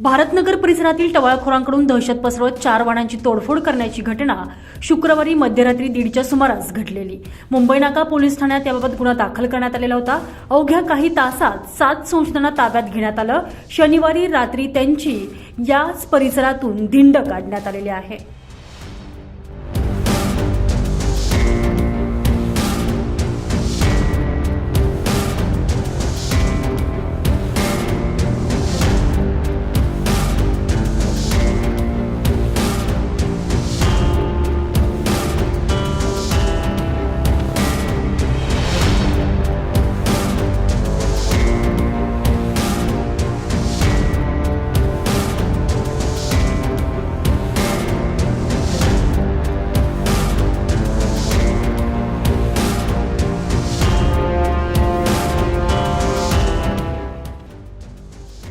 भारतनगर परिसरातील टवाळखोरांकडून दहशत पसरवत चार वाहनांची तोडफोड करण्याची घटना शुक्रवारी मध्यरात्री दीडच्या सुमारास घडलेली. मुंबई नाका पोलीस ठाण्यात याबाबत गुन्हा दाखल करण्यात आलेला होता. अवघ्या काही तासात सात संशोधना ताब्यात घेण्यात आलं. शनिवारी रात्री त्यांची याच परिसरातून धिंड काढण्यात आलेली आहे.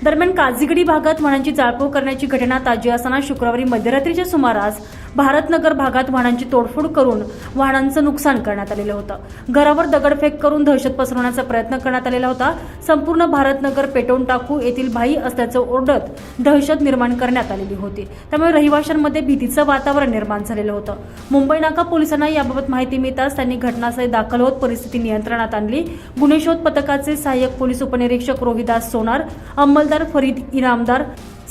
दरम्यान काजीगडी भागात वाहनांची जाळपोळ करण्याची घटना ताजी असताना शुक्रवारी मध्यरात्रीच्या सुमारास भारतनगर भागात वाहनांची तोडफोड करून वाहनांचं नुकसान करण्यात आलेलं होतं. घरावर दगडफेक करून दहशत पसरवण्याचा प्रयत्न करण्यात आलेला होता. संपूर्ण भारतनगर पेटवून टाकू येथील भाई असल्याचं ओरडत दहशत निर्माण करण्यात आलेली होती. त्यामुळे रहिवाशांमध्ये भीतीचं वातावरण निर्माण झालेलं होतं. मुंबई नाका पोलिसांना याबाबत माहिती मिळताच त्यांनी घटनास्थळी दाखल होत परिस्थिती नियंत्रणात आणली. गुन्हे शोध पथकाचे सहाय्यक पोलीस उपनिरीक्षक रोहिदास सोनार अंमलदार फरीद इनामदार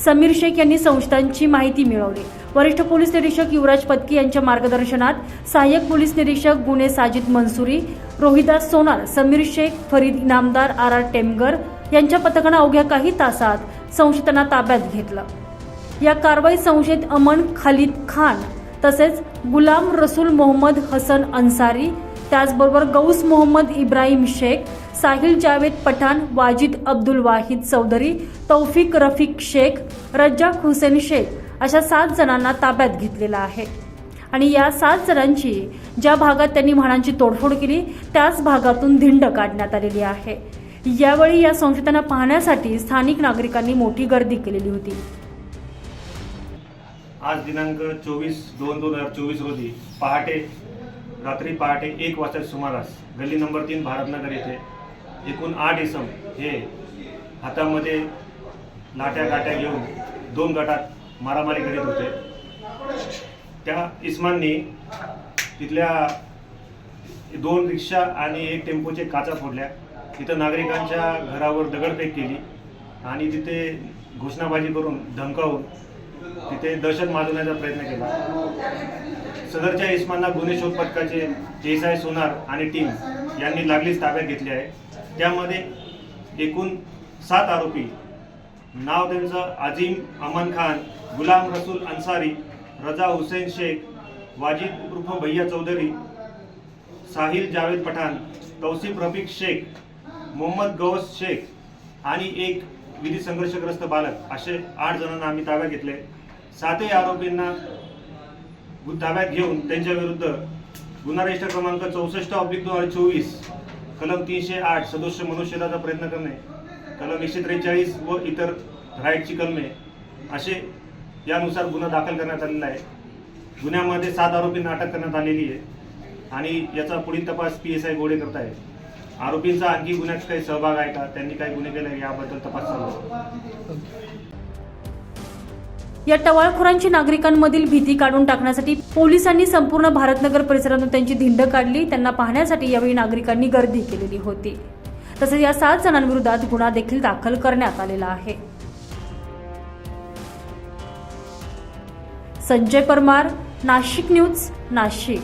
समीर शेख यांनी संस्थांची माहिती मिळवली. वरिष्ठ पोलीस निरीक्षक युवराज पत्की यांच्या मार्गदर्शनात सहाय्यक पोलीस निरीक्षक गुन्हे साजिद मनसुरी रोहिदास सोनार समीर शेख फरीद इनामदार आर आर टेमगर यांच्या पथकानं अवघ्या काही तासात संशयितांना ताब्यात घेतलं. या कारवाईत संशयित अमन खालिद खान तसेच गुलाम रसूल मोहम्मद हसन अन्सारी त्याचबरोबर गौस मोहम्मद इब्राहिम शेख साहिल जावेद पठाण वाजिद अब्दुल वाहिद चौधरी तौफिक रफिक शेख रज्जाक हुसेन शेख अशा सात जणांना ताब्यात घेतलेला आहे. आणि या सात जणांची ज्या भागात त्यांनी म्हणांची तोडफोड केली त्याच भागातून धिंड काढण्यात आलेली आहे. यावेळी या संशयितांना पाहण्यासाठी स्थानिक नागरिकांनी मोठी गर्दी केलेली होती. आज दिनांक चोवीस दोन दोन हजार चोवीस रोजी पहाटे रात्री पहाटे एक वाजता सुमारास गल्ली नंबर तीन भारतनगर येथे एकूण आठ इसम हे हातामध्ये लाट्या गाट्या घेऊन दोन गटात मारामारी करीत होते. त्या इस्माननी तिथल्या दोन रिक्षा आणि एक टेम्पोचे काचा फोडल्या. तिथं नागरिकांच्या घरावर दगडफेक केली आणि तिथे घोषणाबाजी करून धमकावून तिथे दहशत माजवण्याचा प्रयत्न केला. सदरच्या इस्मांना गुन्हे शोध पथकाचे एस सोनार आणि टीम यांनी लागलीच ताब्यात घेतली आहे. त्यामध्ये एकूण सात आरोपी नाव त्यांचं अजीम अमन खान गुलाम रसूल अन्सारी रजा हुसेन शेख वाजिद उर्फ भैया चौधरी साहिल जावेद पठाण तौसिफ रफिक शेख मोहम्मद गौस शेख आणि एक विधी संघर्षग्रस्त बालक असे आठ जणांना आम्ही ताब्यात घेतले. सातही आरोपींना ताब्यात घेऊन त्यांच्या विरुद्ध गुन्हा रजिस्टर क्रमांक चौसष्ट ऑब्लिक दोन हजार चोवीस कलम तीनशे आठ सदस्य मनुष्यदाचा प्रयत्न करणे. कलम एकशे त्रेचाळीस व इतर राईटची कलमे असे यानुसार गुन्हा दाखल करण्यात आलेला आहे. गुन्ह्यामध्ये सात आरोपींना अटक करण्यात आलेली आहे आणि याचा पुढील तपास पी एस आय गोडे करत आहे आरोपींचा आणखी गुन्ह्यात काही सहभाग आहे का? त्यांनी काही गुन्हे केले याबद्दल तपास चालू या टवाळखोरांची नागरिकांमधील भीती काढून टाकण्यासाठी पोलिसांनी संपूर्ण भारतनगर परिसरातून त्यांची धिंड काढली. त्यांना पाहण्यासाठी यावेळी नागरिकांनी गर्दी केलेली होती. तसेच या सात जणांविरोधात गुन्हा देखील दाखल करण्यात आलेला आहे. संजय परमार नाशिक न्यूज नाशिक.